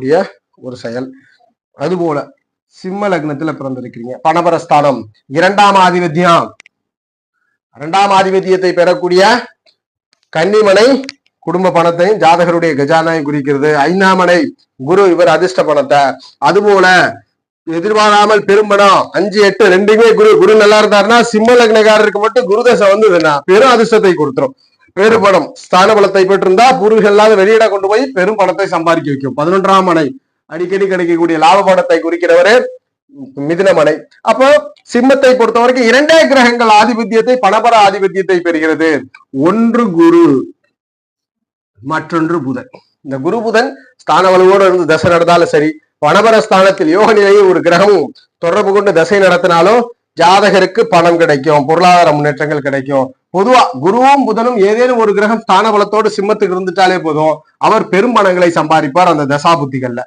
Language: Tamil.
கூடிய ஒரு செயல். அதுபோல சிம்ம லக்னத்துல பிறந்திருக்கிறீங்க. பணபரஸ்தானம். இரண்டாம் ஆதிபத்தியம். இரண்டாம் ஆதிபத்தியத்தை பெறக்கூடிய கன்னிமனை குடும்ப பணத்தையும் ஜாதகருடைய கஜானாவை குறிக்கிறது. ஐந்தாமனை குரு இவர் அதிர்ஷ்ட பணத்தை. அதுபோல எதிர்பாராமல் பெரும்பணம் அஞ்சு எட்டு ரெண்டுமே குரு. குரு நல்லா இருந்தாருன்னா சிம்ம லக்னக்காரருக்கு மட்டும் குருதசை வந்ததுன்னா பெரும் அதிர்ஷ்டத்தை கொடுத்துரும். பெருபணம் ஸ்தான பலத்தை பெற்றிருந்தா பூர்வீகம் இல்லாத வெளியிட கொண்டு போய் பெரும் பணத்தை சம்பாதிக்க வைக்கும். பதினொன்றாம் மனை அடிக்கடி கிடைக்கக்கூடிய லாப படத்தை குறிக்கிறவரே மிதினமனை அப்போ சிம்மத்தை பொறுத்த வரைக்கும் இரண்டே கிரகங்கள் ஆதிபத்தியத்தை பணபர ஆதிபத்தியத்தை பெறுகிறது. ஒன்று குரு மற்றொன்று புதன். இந்த குரு புதன் ஸ்தான வலுவோடு இருந்து தசை நடந்தாலும் சரி பணபர ஸ்தானத்தில் யோக நிலையை ஒரு கிரகமும் தொடர்பு கொண்டு தசை நடத்தினாலும் ஜாதகருக்கு பணம் கிடைக்கும் பொருளாதார முன்னேற்றங்கள் கிடைக்கும். பொதுவா குருவும் புதனும் ஏதேனும் ஒரு கிரகம் ஸ்தான பலத்தோடு சிம்மத்துக்கு இருந்துட்டாலே போதும். அவர் பெரும் பணங்களை சம்பாதிப்பார் அந்த தசா புத்திகள்ல